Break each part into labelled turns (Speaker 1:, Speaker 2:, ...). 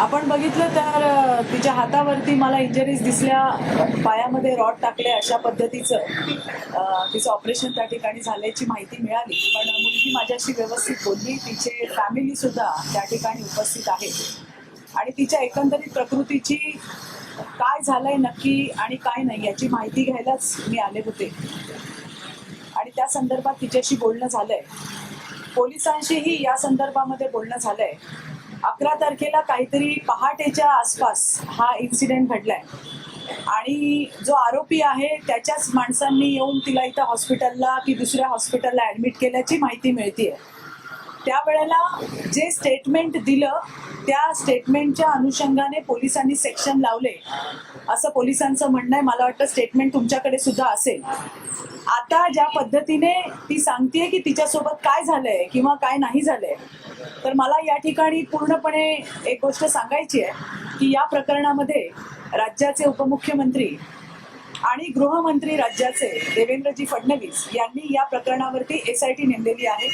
Speaker 1: आपण बघितलं तर तिच्या हातावरती मला इंजरीज दिसल्या पायामध्ये रॉड टाकले अशा पद्धतीचं तिचं ऑपरेशन त्या ठिकाणी झाल्याची माहिती मिळाली. पण मुलगी माझ्याशी व्यवस्थित बोलली. तिचे फॅमिली सुद्धा त्या ठिकाणी उपस्थित आहे आणि तिच्या एकंदरीत प्रकृतीची काय झालंय नक्की आणि काय नाही याची माहिती घ्यायलाच मी आले होते. आणि त्या संदर्भात तिच्याशी बोलणं झालंय. पोलिसांशीही या संदर्भामध्ये बोलणं झालंय. अकरा तारखेला काहीतरी पहाटेच्या आसपास हा इन्सिडेंट घडलाय. आणि जो आरोपी आहे त्याच्याच माणसांनी येऊन तिला इथं हॉस्पिटलला की दुसऱ्या हॉस्पिटलला ऍडमिट केल्याची माहिती मिळतीये. त्यावेळेला जे स्टेटमेंट दिलं त्या स्टेटमेंटच्या अनुषंगाने पोलिसांनी सेक्शन लावले. असं पोलिसांचं म्हणणं आहे. मला वाटतं स्टेटमेंट तुमच्याकडे सुद्धा असेल. आता ज्या पद्धतीने ती सांगतेय की तिच्यासोबत काय झालंय किंवा काय नाही झालंय तर मला या ठिकाणी पूर्णपणे एक गोष्ट सांगायची आहे की या प्रकरणामध्ये राज्याचे उपमुख्यमंत्री आणि गृहमंत्री राज्याचे देवेंद्रजी फडणवीस यांनी या प्रकरणावरती एस आय टी नेमलेली आहे.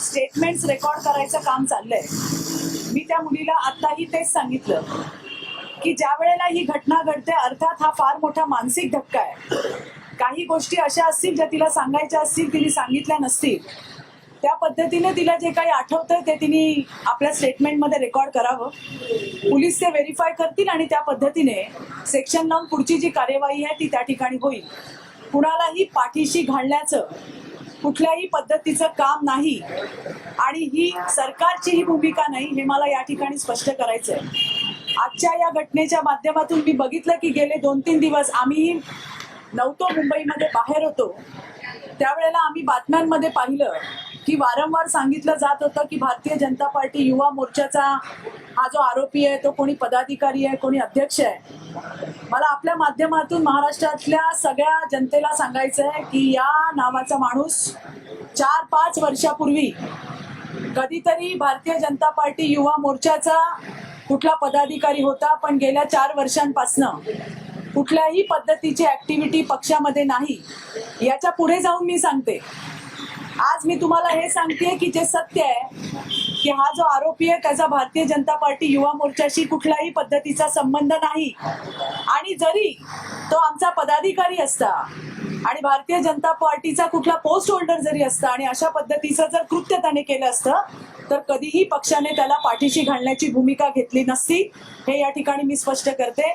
Speaker 1: स्टेटमेंट्स रेकॉर्ड करायचं काम चाललंय. मी त्या मुलीला आत्ताही तेच सांगितलं की ज्या वेळेला ही घटना घडते अर्थात हा फार मोठा मानसिक धक्का आहे. काही गोष्टी अशा असतील ज्या तिला सांगायच्या असतील तिने सांगितल्या नसतील त्या पद्धतीने तिला जे काही आठवतंय ते तिने आपल्या स्टेटमेंटमध्ये रेकॉर्ड करावं. पोलीस ते व्हेरीफाय करतील आणि त्या पद्धतीने सेक्शन लावून पुढची जी कार्यवाही आहे ती त्या ठिकाणी होईल. कुणालाही पाठीशी घालण्याचं कुठल्याही पद्धतीचं काम नाही. आणि ही सरकारची ही भूमिका नाही हे मला या ठिकाणी स्पष्ट करायचं आहे आजच्या या घटनेच्या माध्यमातून मी बघितलं की गेले दोन तीन दिवस आम्ही नव्हतो मुंबईमध्ये बाहेर होतो. त्यावेळेला आम्ही बातम्यांमध्ये पाहिलं की वारंवार सांगितलं जात होतं की भारतीय जनता पार्टी युवा मोर्चाचा हा जो आरोपी आहे तो कोणी पदाधिकारी आहे कोणी अध्यक्ष आहे. मला आपल्या माध्यमातून महाराष्ट्रातल्या सगळ्या जनतेला सांगायचं आहे की या नावाचा माणूस चार पाच वर्षापूर्वी कधीतरी भारतीय जनता पार्टी युवा मोर्चाचा कुठला पदाधिकारी होता पण गेल्या चार वर्षांपासनं कुठल्याही पद्धतीची ऍक्टिव्हिटी पक्षामध्ये नाही. याच्यापुढे जाऊन मी सांगते. आज मी तुम्हाला हे सांगते की जे सत्य आहे की हा जो आरोपी आहे त्याचा भारतीय जनता पार्टी युवा मोर्चाशी कुठल्याही पद्धतीचा संबंध नाही. आणि जरी तो आमचा पदाधिकारी असता आणि भारतीय जनता पार्टीचा कुठला पोस्ट होल्डर जरी असता आणि अशा पद्धतीचं जर कृत्य त्याने केलं असतं तर कधीही पक्षाने त्याला पाठीशी घालण्याची भूमिका घेतली नसती. हे या ठिकाणी मी स्पष्ट करते.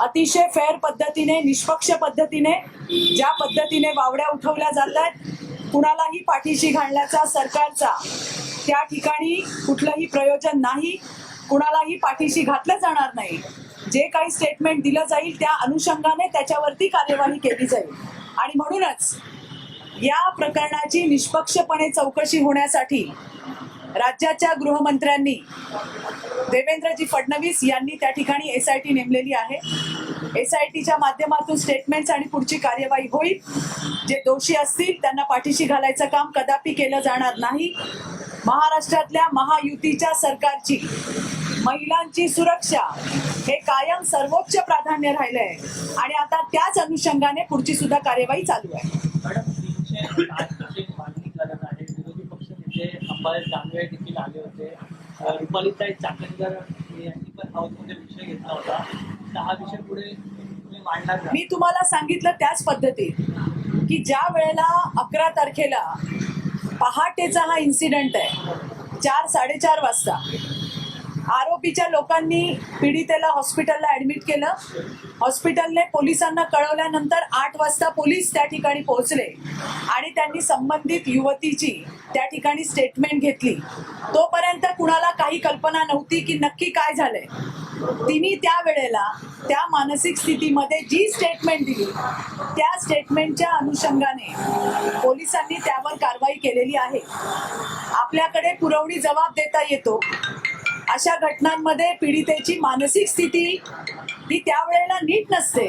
Speaker 1: अतिशय फेअर पद्धतीने निष्पक्ष पद्धतीने ज्या पद्धतीने वावड्या उठवल्या जातात कुणालाही पाठीशी घालण्याचा सरकारचा त्या ठिकाणी कुठलंही प्रयोजन नाही. कुणालाही पाठीशी घातलं जाणार नाही. जे काही स्टेटमेंट दिलं जाईल त्या अनुषंगाने त्याच्यावरती कार्यवाही केली जाईल. आणि म्हणूनच या प्रकरणाची निष्पक्षपणे चौकशी होण्यासाठी राज्याच्या गृहमंत्र्यांनी देवेंद्रजी फडणवीस यांनी त्या ठिकाणी एस आय टी नेमलेली आहे. एस आय माध्यमातून स्टेटमेंट्स आणि पुढची कार्यवाही होईल. जे दोषी असतील त्यांना पाठीशी घालायचं काम कदापि केलं जाणार नाही. महाराष्ट्रातल्या महायुतीच्या सरकारची महिलांची सुरक्षा हे कायम सर्वोच्च प्राधान्य राहिलंय. आणि आता त्याच अनुषंगाने पुढची सुद्धा कार्यवाही चालू आहे.
Speaker 2: अंबादास दानवे देखील आले होते. रुपालीताई चाकणकर यांनी पण हाऊसमध्ये विषय घेतला होता. हा विषय पुढे
Speaker 1: मी तुम्हाला सांगितलं त्याच पद्धतीत की ज्या वेळेला अकरा तारखेला पहाटेचा हा इन्सिडेंट आहे चार साडेचार वाजता आरोपीच्या लोकांनी पीडितेला हॉस्पिटलला ऍडमिट केलं. हॉस्पिटलने पोलिसांना कळवल्यानंतर आठ वाजता पोलीस त्या ठिकाणी पोहोचले आणि त्यांनी संबंधित युवतीची त्या ठिकाणी स्टेटमेंट घेतली. तोपर्यंत कुणाला काही कल्पना नव्हती की नक्की काय झालंय. तिने त्या वेळेला त्या मानसिक स्थितीमध्ये जी स्टेटमेंट दिली त्या स्टेटमेंटच्या अनुषंगाने पोलिसांनी त्यावर कारवाई केलेली आहे. आपल्याकडे पुरवणी जबाब देता येतो. अशा घटनांमध्ये पीडितेची मानसिक स्थिती ही त्यावेळेला नीट नसते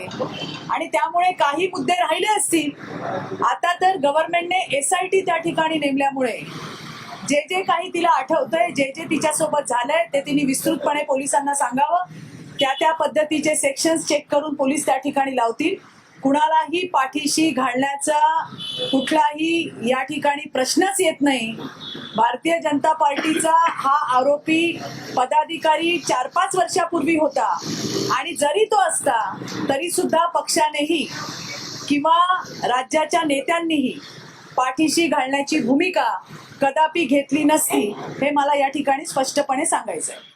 Speaker 1: आणि त्यामुळे काही मुद्दे राहिले असतील आता तर गव्हर्नमेंटने एस आय टी त्या ठिकाणी नेमल्यामुळे जे जे काही तिला आठवतंय जे जे तिच्यासोबत झालंय ते तिने विस्तृतपणे पोलिसांना सांगावं. त्या त्या पद्धतीचे सेक्शन्स चेक करून पोलीस त्या ठिकाणी लावतील. कुणालाही पाठीशी घालण्याचा कुठलाही या ठिकाणी प्रश्नच येत नाही. भारतीय जनता पार्टीचा हा आरोपी पदाधिकारी चार पाच वर्षापूर्वी होता. आणि जरी तो असता तरी सुद्धा पक्षानेही किंवा राज्याच्या नेत्यांनीही पाठीशी घालण्याची भूमिका कदापि घेतली नसती हे मला या ठिकाणी स्पष्टपणे सांगायचं